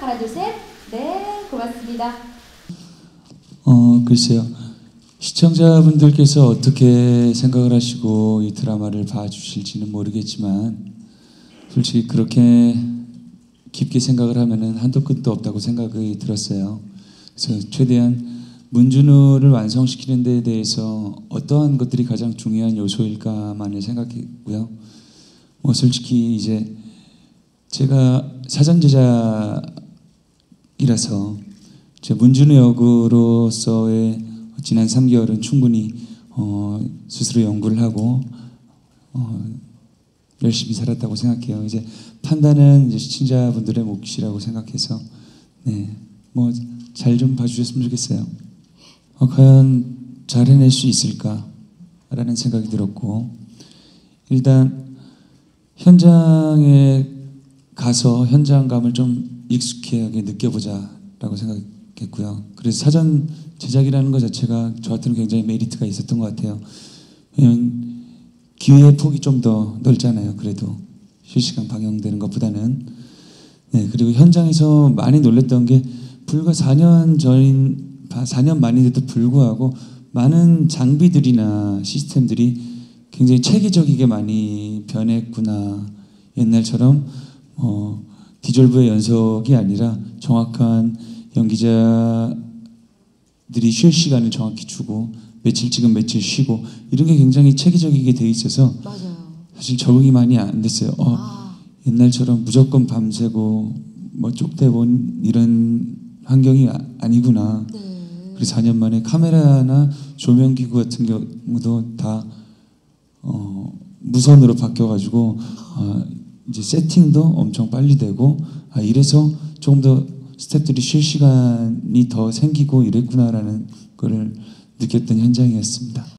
하나 둘 셋. 네, 고맙습니다. 어, 글쎄요. 시청자분들께서 어떻게 생각을 하시고 이 드라마를 봐주실지는 모르겠지만, 솔직히 그렇게 깊게 생각을 하면은 한도 끝도 없다고 생각이 들었어요. 그래서 최대한 문준우를 완성시키는 데 대해서 어떠한 것들이 가장 중요한 요소일까만을 생각했고요. 뭐 솔직히 이제 제가 사전 제작 이라서 제 문준우 역으로서의 지난 3개월은 충분히 어, 스스로 연구를 하고 어, 열심히 살았다고 생각해요. 이제 판단은 이제 시청자분들의 몫이라고 생각해서 네, 뭐 잘 좀 봐주셨으면 좋겠어요. 어, 과연 잘 해낼 수 있을까라는 생각이 들었고 일단 현장에 가서 현장감을 좀 익숙하게 느껴보자라고 생각했고요. 그래서 사전 제작이라는 것 자체가 저한테는 굉장히 메리트가 있었던 것 같아요. 왜냐면 기회의 폭이 좀 더 넓잖아요. 그래도 실시간 방영되는 것보다는 네 그리고 현장에서 많이 놀랬던 게 불과 4년 전인 4년 만인데도 불구하고 많은 장비들이나 시스템들이 굉장히 체계적이게 많이 변했구나 옛날처럼 어, 디졸브의 연속이 아니라 정확한 연기자들이 쉴 시간을 정확히 주고 며칠 찍은 며칠 쉬고 이런 게 굉장히 체계적이게 돼 있어서 맞아요. 사실 적응이 많이 안 됐어요. 어, 아, 옛날처럼 무조건 밤새고 뭐 쪽대본 이런 환경이 아, 아니구나. 네. 그래서 4년 만에 카메라나 조명 기구 같은 경우도 다 어, 무선으로 바뀌어가지고 아, 이제 세팅도 엄청 빨리 되고 아, 이래서 조금 더 스태프들이 쉴 시간이 더 생기고 이랬구나라는 거를 느꼈던 현장이었습니다.